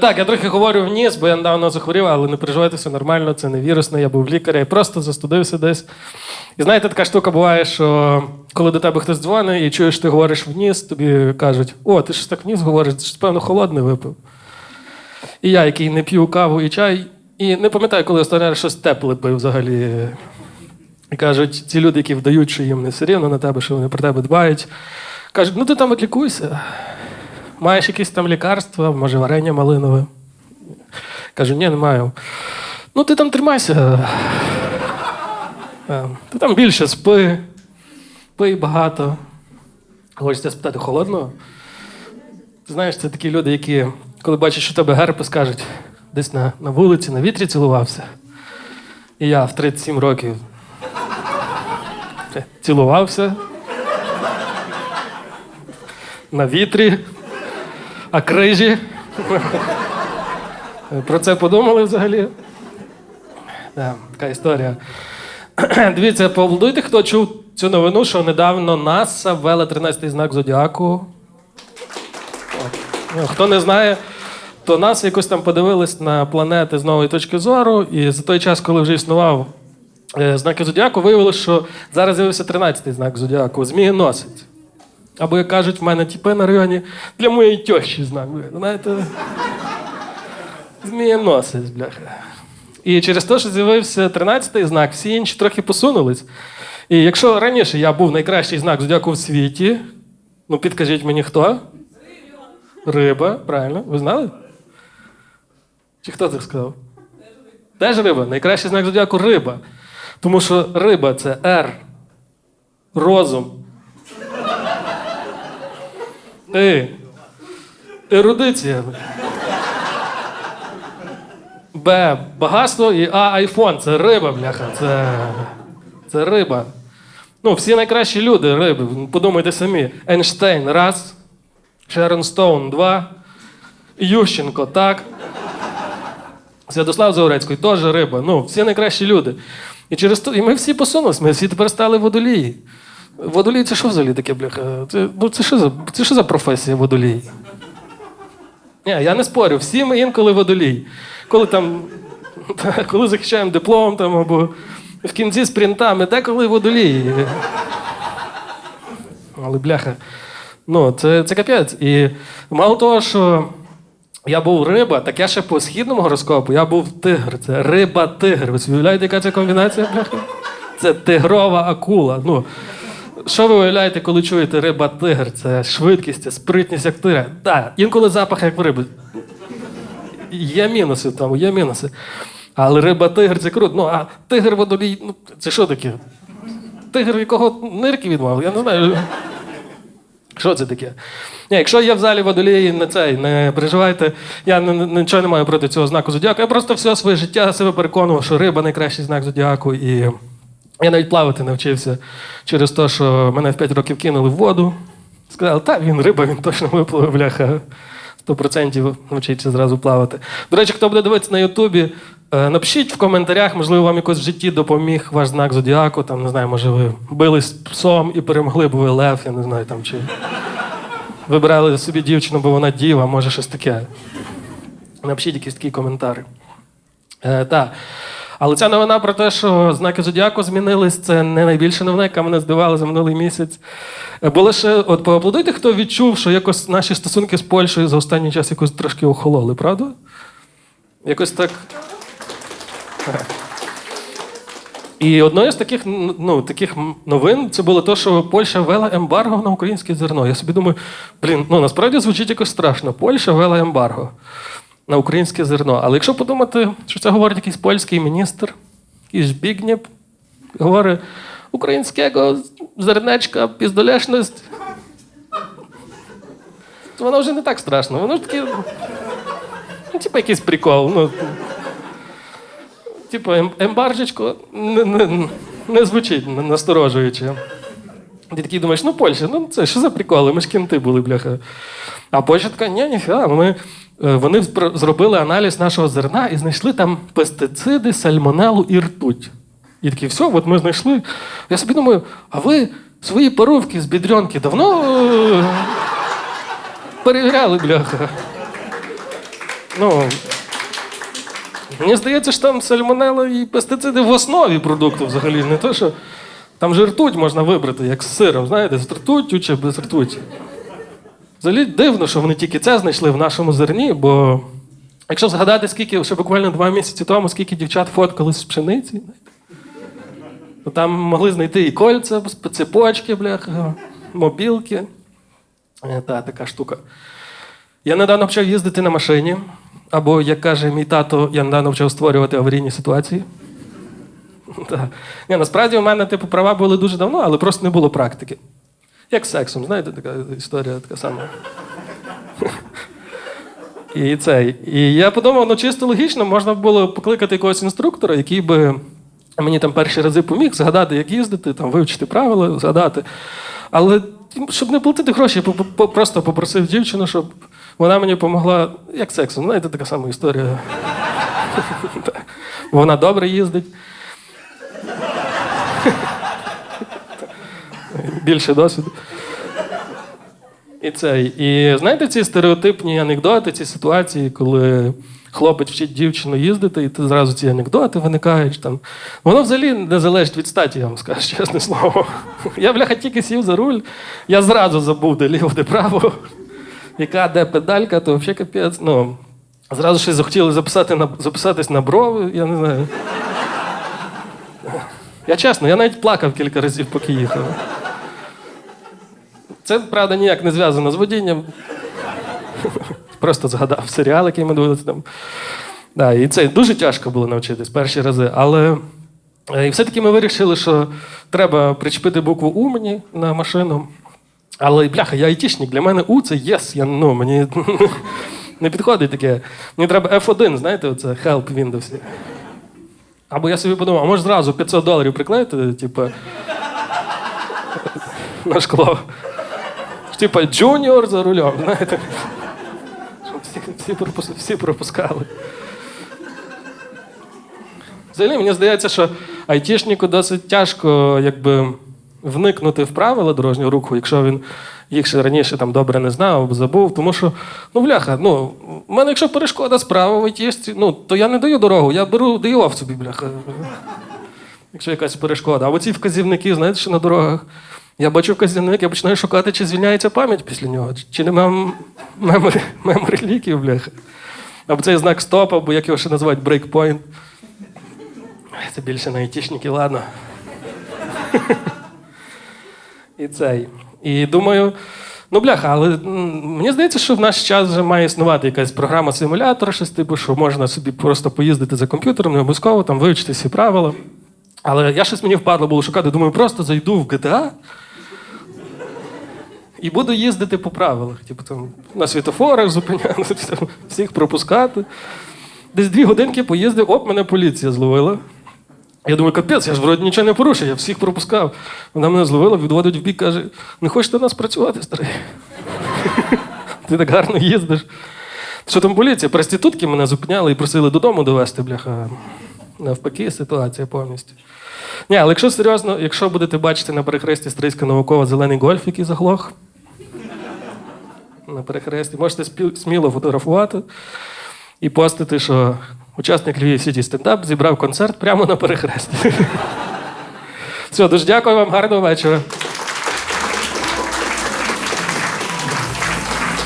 Так, я трохи говорю вніс, бо я недавно захворів, але не переживайте, все нормально, це не вірусне, я був в лікаря, я просто застудився десь. І знаєте, така штука буває, що коли до тебе хтось дзвонить і чуєш, ти говориш вніс, тобі кажуть, о, ти ж так вніс говориш, ти ж, певно, холодний випив. І я, який не п'ю каву і чай, і не пам'ятаю, коли останній раз щось тепле пив взагалі. І кажуть, ці люди, які вдають, що їм не все рівно на тебе, що вони про тебе дбають, кажуть, ну ти там от лікуйся. Маєш якісь там лікарства, може, варення малинове. Кажу, ні, не маю. Ну, ти там тримайся. Е, Ти там більше спи, пий багато. Хочеться спитати холодного. Знаєш, це такі люди, які, коли бачать, що тебе герпес, кажуть, десь на, на вулиці, на вітрі цілувався. І я в 37 років цілувався. На вітрі, а крижі. Про це подумали взагалі? Да, така історія. Дивіться, поаплодуйте, хто чув цю новину, що недавно НАСА ввела 13-й знак Зодіаку. Ну, Хто не знає, то НАСА якось там подивились на планети з нової точки зору, і за той час, коли вже існував е, знаки Зодіаку, виявилося, що зараз з'явився 13-й знак Зодіаку Змієносець. Або, як кажуть, в мене тіпи на районі для моєї тещі знак. Знаєте, змієносець, бляха. І через те, що з'явився 13-й знак, всі інші трохи посунулись. І якщо раніше я був найкращий знак зодіаку в світі, ну підкажіть мені хто? Риба, правильно. Ви знали? Чи хто це сказав? Теж риба. Найкращий знак зодіаку риба. Тому що риба це Р. Розум. И. Ерудиція. Б. Багатство і А. Айфон. Це риба, бляха. Це, це риба. Ну, всі найкращі люди риби. Подумайте самі. Ейнштейн раз. Шерон Стоун два. Ющенко так. Святослав Заурецький теж риба. Ну, всі найкращі люди. І через то, і ми всі посунулися, ми всі тепер стали водолії. Водолій це що взагалі таке, бляха? Це, ну, це, що за, це що за професія водолій? Ні, я не спорю, всі ми інколи водолій. Коли там, коли захищаємо диплом там, або в кінці спринтами, деколи водолій. Але бляха. Ну, це, це капець. І мало того, що я був риба, так я ще по східному гороскопу, я був тигр. Це риба-тигр. Ви уявляєте, яка це комбінація? бляха? Це тигрова акула. Ну, що ви уявляєте, коли чуєте риба-тигр? Це швидкість, це спритність як тигра. Так, інколи запах як в риби. Є мінуси там, є мінуси. Але риба-тигр це круто. Ну, а тигр водолій, ну, це що таке? Тигр, якого нирки відмов? Я не знаю. Що це таке? Ні, якщо є в залі водолії, не цей, не переживайте. Я не- нічого не маю проти цього знаку зодіаку. Я просто все своє життя себе переконував, що риба найкращий знак зодіаку. І я навіть плавати навчився через те, що мене в 5 років кинули в воду. Сказали, так, він риба, він точно випливе, бляха. 100% навчиться зразу плавати. До речі, хто буде дивитися на Ютубі, е, напишіть в коментарях, можливо, вам якось в житті допоміг ваш знак зодіаку. Там, не знаю, може, ви бились з псом і перемогли, бо ви лев, я не знаю, там чи вибирали собі дівчину, бо вона діва, може щось таке. Напишіть якісь такі коментарі. Е, так. Але ця новина про те, що знаки зодіаку змінились, це не найбільша новина, яка мене здивувала за минулий місяць. Е, Бо лише от поаплодуйте, хто відчув, що якось наші стосунки з Польщею за останній час якось трошки охололи, правда? Якось так. І одною з таких, ну, таких новин це було те, що Польща ввела ембарго на українське зерно. Я собі думаю, блін, ну насправді звучить якось страшно. Польща ввела ембарго на українське зерно. Але якщо подумати, що це говорить якийсь польський міністр, якийсь Збігнєв, говорить українського зернечка, піздолешність, то воно вже не так страшно. Воно ж таке, ну, типу якийсь прикол. Ну, Типу, ем- ембаржечко не, не, не звучить на- насторожуюче. Ти такий думаєш, ну Польща, ну це що за приколи? Ми ж кінти були, бляха. А Польща така, ні, ніфіга, ми, вони зробили аналіз нашого зерна і знайшли там пестициди, сальмонелу і ртуть. І такі, все, от ми знайшли. Я собі думаю, а ви свої паровки з бідрянки давно е, перевіряли, бляха. Ну, мені здається, що там сальмонелла і пестициди в основі продукту взагалі. Не то, що там же ртуть можна вибрати, як з сиром, знаєте, з ртуттю чи без ртуті. Взагалі дивно, що вони тільки це знайшли в нашому зерні, бо якщо згадати, скільки, ще буквально два місяці тому, скільки дівчат фоткались з пшениці, то там могли знайти і кольця, цепочки, бляха, мобілки. Е, Та, така штука. Я недавно почав їздити на машині, або, як каже мій тато, я недавно почав створювати аварійні ситуації. Так. Ні, насправді у мене типу, права були дуже давно, але просто не було практики. Як з сексом, знаєте, така історія така сама. І цей. І я подумав, ну чисто логічно, можна було покликати якогось інструктора, який би мені там перші рази поміг згадати, як їздити, там, вивчити правила, згадати. Але щоб не платити гроші, я просто попросив дівчину, щоб вона мені допомогла, як сексом, знаєте, така сама історія. Вона добре їздить. Більше досвіду. І це. І знаєте, ці стереотипні анекдоти, ці ситуації, коли хлопець вчить дівчину їздити, і ти зразу ці анекдоти виникають. Там. Воно взагалі не залежить від статі, я вам скажу, чесне слово. Я, бляха, тільки сів за руль, я зразу забув, де ліво, де право, яка де педалька, то взагалі капець. Ну, зразу щось захотіли записати на, записатись на брови, я не знаю. Я чесно, я навіть плакав кілька разів, поки їхав. Це, правда, ніяк не зв'язано з водінням. Просто згадав серіал, який ми дивилися там. Да, і це дуже тяжко було навчитись перші рази. Але е, і все-таки ми вирішили, що треба причепити букву У мені на машину. Але бляха, я айтішник, для мене У це єс. Я, ну, мені не підходить таке. Мені треба F1, знаєте, оце Help Windows. Або я собі подумав, а може зразу 500 доларів приклеїти, типу, на шкло. Типа джуніор за рулем, знаєте. Всі, всі, пропус- всі пропускали. Взагалі, мені здається, що айтішнику досить тяжко якби, вникнути в правила дорожнього руху, якщо він їх ще раніше там добре не знав або забув. Тому що, ну, бляха, ну, в мене якщо перешкода справа в айтішці, ну, то я не даю дорогу, я беру даю собі, бляха. Якщо якась перешкода. А оці вказівники, знаєте, що на дорогах. Я бачу вказівник, я починаю шукати, чи звільняється пам'ять після нього, чи- нема меморі, меморі ліків, бляха. Або цей знак стоп, або як його ще називають брейкпойнт. Це більше на айтішники, ладно. І цей. І думаю, ну бляха, але мені здається, що в наш час вже має існувати якась програма симулятора, щось типу, що можна собі просто поїздити за комп'ютером, не обов'язково там вивчити всі правила. Але я щось мені впадло було шукати. Думаю, просто зайду в GTA і буду їздити по правилах. Типу там на світофорах зупинятися, там, всіх пропускати. Десь дві годинки поїздив, оп, мене поліція зловила. Я думаю, капець, я ж вроді нічого не порушив, я всіх пропускав. Вона мене зловила, відводить в бік, каже: не хочете нас працювати, старий? Ти так гарно їздиш. Що там поліція? Проститутки мене зупиняли і просили додому довезти, бляха. Навпаки, ситуація повністю. Ні, але якщо серйозно, якщо будете бачити на перехресті Стрийська наукова зелений гольф, який заглох. На перехресті, можете сміло фотографувати і постити, що учасник Львів Сіті стендап зібрав концерт прямо на перехресті. Все, дуже дякую вам, гарного вечора.